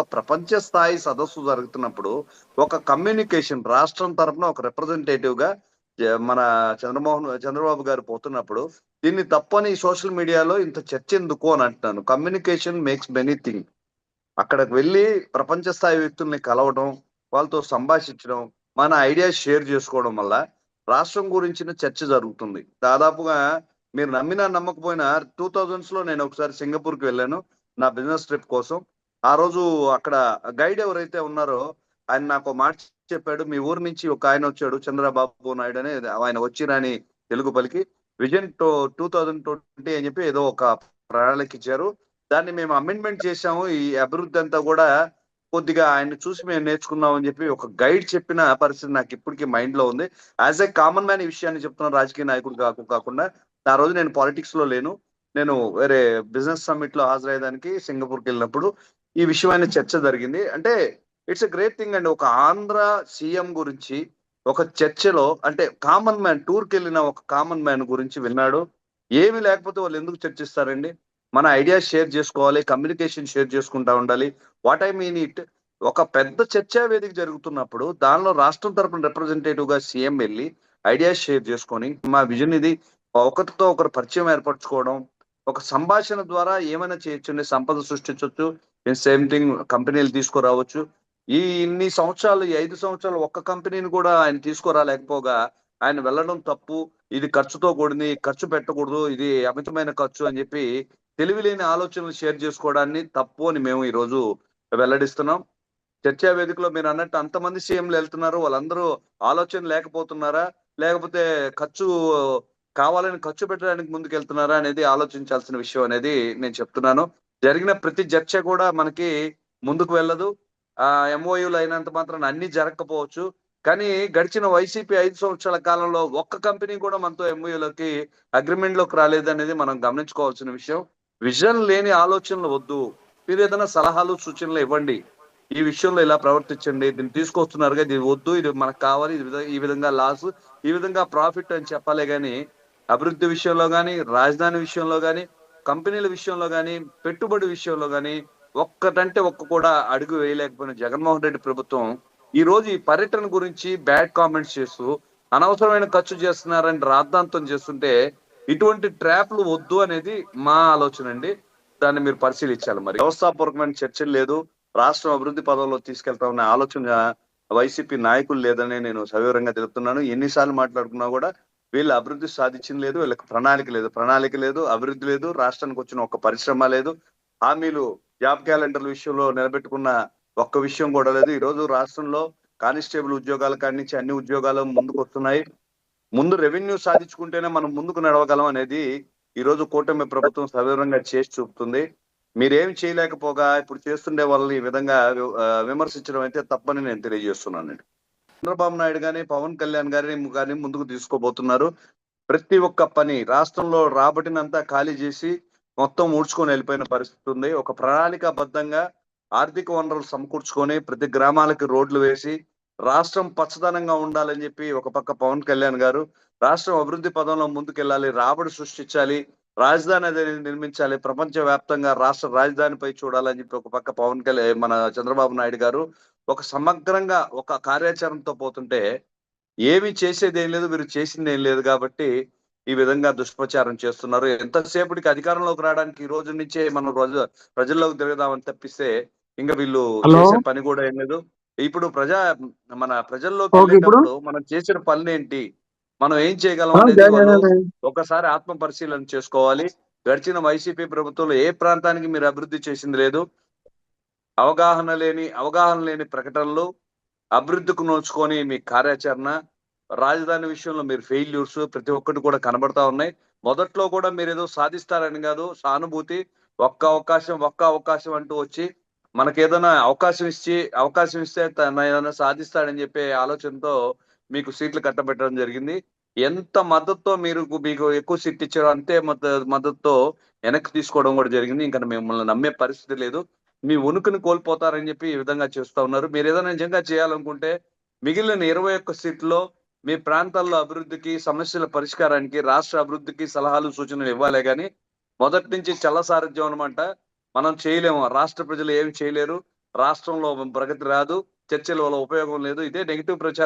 ఒక ప్రపంచ స్థాయి సదస్సు జరుగుతున్నప్పుడు ఒక కమ్యూనికేషన్ రాష్ట్రం తరపున ఒక రిప్రజెంటేటివ్గా మన చంద్రమోహన్ చంద్రబాబు గారు పోతున్నప్పుడు దీన్ని తప్పని సోషల్ మీడియాలో ఇంత చర్చ ఎందుకు అని అంటున్నాను. కమ్యూనికేషన్ మేక్స్ మెనీ థింగ్ అక్కడికి వెళ్ళి ప్రపంచ స్థాయి వ్యక్తుల్ని కలవడం వాళ్ళతో సంభాషించడం మన ఐడియాస్ షేర్ చేసుకోవడం వల్ల రాష్ట్రం గురించిన చర్చ జరుగుతుంది. దాదాపుగా మీరు నమ్మినా నమ్మకపోయినా టూ థౌజండ్స్లో నేను ఒకసారి సింగపూర్కి వెళ్ళాను. నా బిజినెస్ ట్రిప్ కోసం. ఆ రోజు అక్కడ గైడ్ ఎవరైతే ఉన్నారో ఆయన నాకు మాట చెప్పాడు. మీ ఊరు నుంచి ఒక ఆయన వచ్చాడు చంద్రబాబు నాయుడు అని ఆయన వచ్చిరని తెలుగు పలికి విజన్ టూ థౌజండ్ ట్వంటీ అని చెప్పి ఏదో ఒక ప్రణాళిక ఇచ్చారు. దాన్ని మేము అమెండ్మెంట్ చేశాము. ఈ అభివృద్ధి అంతా కూడా కొద్దిగా ఆయన చూసి మేము నేర్చుకున్నాం అని చెప్పి ఒక గైడ్ చెప్పిన పరిస్థితి నాకు ఇప్పటికీ మైండ్లో ఉంది. యాజ్ ఏ కామన్ మ్యాన్ ఈ విషయాన్ని చెప్తున్న రాజకీయ నాయకుడు కాకు కాకుండా ఆ రోజు నేను పాలిటిక్స్లో లేను. నేను వేరే బిజినెస్ సమ్మిట్లో హాజరయ్యేదానికి సింగపూర్కి వెళ్ళినప్పుడు ఈ విషయమైన చర్చ జరిగింది. అంటే ఇట్స్ ఎ గ్రేట్ థింగ్ అండి. ఒక ఆంధ్ర సీఎం గురించి ఒక చర్చలో అంటే కామన్ మ్యాన్ టూర్కి వెళ్ళిన ఒక కామన్ మ్యాన్ గురించి విన్నాడు. ఏమీ లేకపోతే వాళ్ళు ఎందుకు చర్చిస్తారండి? మన ఐడియాస్ షేర్ చేసుకోవాలి కమ్యూనికేషన్ షేర్ చేసుకుంటా ఉండాలి. వాట్ ఐ మీన్ ఇట్ ఒక పెద్ద చర్చా వేదిక జరుగుతున్నప్పుడు దానిలో రాష్ట్రం తరపున రిప్రజెంటేటివ్గా సీఎం వెళ్ళి ఐడియాస్ షేర్ చేసుకొని మా విజన్ ఇది ఒకరితో ఒకరు పరిచయం ఏర్పరచుకోవడం ఒక సంభాషణ ద్వారా ఏమైనా చేయొచ్చు సంపద సృష్టించవచ్చు సేమ్ థింగ్ కంపెనీలు తీసుకురావచ్చు. ఈ ఇన్ని సంవత్సరాలు ఈ ఐదు సంవత్సరాలు ఒక్క కంపెనీని కూడా ఆయన తీసుకురాలేకపోగా ఆయన వెళ్ళడం తప్పు ఇది ఖర్చుతో కూడింది ఖర్చు పెట్టకూడదు ఇది అమితమైన ఖర్చు అని చెప్పి తెలివి లేని ఆలోచనలు షేర్ చేసుకోవడాన్ని తప్పు అని మేము ఈ రోజు వెల్లడిస్తున్నాం. చర్చా వేదికలో మీరు అన్నట్టు అంతమంది సీఎంలు వెళ్తున్నారు వాళ్ళందరూ ఆలోచన లేకపోతున్నారా లేకపోతే ఖర్చు కావాలని ఖర్చు పెట్టడానికి ముందుకు వెళ్తున్నారా అనేది ఆలోచించాల్సిన విషయం అనేది నేను చెప్తున్నాను. జరిగిన ప్రతి చర్చ కూడా మనకి ముందుకు వెళ్ళదు. ఆ ఎంఓయూలు అయినంత మాత్రం అన్ని జరగకపోవచ్చు. కానీ గడిచిన వైసీపీ ఐదు సంవత్సరాల కాలంలో ఒక్క కంపెనీ కూడా మనతో ఎంఓయూలకి అగ్రిమెంట్లోకి రాలేదనేది మనం గమనించుకోవాల్సిన విషయం. విజన్ లేని ఆలోచనలు వద్దు. మీరు ఏదైనా సలహాలు సూచనలు ఇవ్వండి. ఈ విషయంలో ఇలా ప్రవర్తించండి. దీన్ని తీసుకొస్తున్నారుగా ఇది వద్దు ఇది మనకు కావాలి ఇది ఈ విధంగా లాస్ ఈ విధంగా ప్రాఫిట్ అని చెప్పాలి కానీ అభివృద్ధి విషయంలో కానీ రాజధాని విషయంలో కానీ కంపెనీల విషయంలో కానీ పెట్టుబడి విషయంలో కానీ ఒక్కటంటే ఒక్క కూడా అడుగు వేయలేకపోయిన జగన్మోహన్ రెడ్డి ప్రభుత్వం ఈ రోజు ఈ పర్యటన గురించి బ్యాడ్ కామెంట్స్ చేస్తూ అనవసరమైన ఖర్చు చేస్తున్నారని రాద్ధాంతం చేస్తుంటే ఇటువంటి ట్రాప్లు వద్దు అనేది మా ఆలోచన అండి. దాన్ని మీరు పరిశీలించాలి మరి. వ్యవస్థాపూర్వకమైన చర్చలు లేదు. రాష్ట్రం అభివృద్ధి పదంలో తీసుకెళ్తామనే ఆలోచన వైసీపీ నాయకులు లేదని నేను సవివరంగా తెలుపుతున్నాను. ఎన్నిసార్లు మాట్లాడుకున్నా కూడా వీళ్ళు అభివృద్ధి సాధించింది లేదు వీళ్ళకి ప్రణాళిక లేదు. ప్రణాళిక లేదు అభివృద్ధి లేదు రాష్ట్రానికి వచ్చిన ఒక్క పరిశ్రమ లేదు. హామీలు జాబ్ క్యాలెండర్ల విషయంలో నిలబెట్టుకున్న ఒక్క విషయం కూడా లేదు. ఈ రోజు రాష్ట్రంలో కానిస్టేబుల్ ఉద్యోగాల కాడి నుంచి అన్ని ఉద్యోగాలు ముందుకు వస్తున్నాయి. ముందు రెవెన్యూ సాధించుకుంటేనే మనం ముందుకు నడవగలం అనేది ఈ రోజు కూటమి ప్రభుత్వం సవివరంగా చేసి చూపుతుంది. మీరేం చేయలేకపోగా ఇప్పుడు చేస్తుండే వాళ్ళని ఈ విధంగా విమర్శించడం అయితే తప్పని నేను తెలియజేస్తున్నానండి చంద్రబాబు నాయుడు గాని పవన్ కళ్యాణ్ గారిని గాని ముందుకు తీసుకోబోతున్నారు. ప్రతి ఒక్క పని రాష్ట్రంలో రాబడినంతా ఖాళీ చేసి మొత్తం ఊడ్చుకొని వెళ్ళిపోయిన పరిస్థితి ఉంది. ఒక ప్రణాళికాబద్ధంగా ఆర్థిక వనరులు సమకూర్చుకొని ప్రతి గ్రామాలకి రోడ్లు వేసి రాష్ట్రం పచ్చదనంగా ఉండాలని చెప్పి ఒక పక్క పవన్ కళ్యాణ్ గారు రాష్ట్రం అభివృద్ధి పదంలో ముందుకెళ్ళాలి రాబడి సృష్టించాలి రాజధాని అనేది నిర్మించాలి ప్రపంచ వ్యాప్తంగా రాష్ట్ర రాజధానిపై చూడాలని చెప్పి ఒక పక్క పవన్ కళ్యాణ్ మన చంద్రబాబు నాయుడు గారు ఒక సమగ్రంగా ఒక కార్యాచరణతో పోతుంటే ఏమి చేసేది ఏం లేదు మీరు చేసింది ఏం లేదు కాబట్టి ఈ విధంగా దుష్ప్రచారం చేస్తున్నారు ఎంతసేపటికి అధికారంలోకి రావడానికి ఈ రోజు నుంచే మనం రోజు ప్రజల్లోకి తిరగదామని తప్పిస్తే ఇంకా వీళ్ళు. చేసే పని కూడా ఏం లేదు ఇప్పుడు ప్రజా మన ప్రజల్లోకి? వెళ్ళేటప్పుడు మనం చేసిన పనులు ఏంటి మనం ఏం చేయగలం అనేది. ఒకసారి ఆత్మ పరిశీలన చేసుకోవాలి గడిచిన వైసీపీ ప్రభుత్వంలో ఏ ప్రాంతానికి మీరు అభివృద్ధి చేసింది లేదు అవగాహన లేని అవగాహన లేని ప్రకటనలు అభివృద్ధికి నోచుకొని మీ కార్యాచరణ రాజధాని విషయంలో మీరు ఫెయిల్యూర్స్ ప్రతి ఒక్కటి కూడా కనబడతా ఉన్నాయి మొదట్లో కూడా మీరు ఏదో సాధిస్తారని కాదు సానుభూతి ఒక్క అవకాశం ఒక్క అవకాశం అంటూ వచ్చి మనకి ఏదైనా అవకాశం ఇచ్చి అవకాశం ఇస్తే తన ఏదైనా సాధిస్తాడని చెప్పే ఆలోచనతో మీకు సీట్లు కట్టబెట్టడం జరిగింది. ఎంత మద్దతుతో మీరు మీకు ఎక్కువ సీట్ ఇచ్చారో అంతే మద్ద- మద్దతుతో వెనక్కి తీసుకోవడం కూడా జరిగింది. ఇంకా మిమ్మల్ని నమ్మే పరిస్థితి లేదు. మీ ఉనికిని కోల్పోతారని చెప్పి ఈ విధంగా చేస్తా ఉన్నారు. మీరు ఏదైనా నిజంగా చేయాలనుకుంటే మిగిలిన ఇరవై ఒక్క సీట్లో మీ ప్రాంతాల్లో అభివృద్ధికి సమస్యల పరిష్కారానికి రాష్ట్ర అభివృద్ధికి సలహాలు సూచనలు ఇవ్వాలే కానీ మొదటి నుంచి చల్ల సారథ్యం అనమాట మనం చేయలేము. రాష్ట్ర ప్రజలు ఏమి చేయలేరు. రాష్ట్రంలో ప్రగతి రాదు. చర్చల వల్ల ఉపయోగం లేదు. ఇదే నెగిటివ్ ప్రచారం.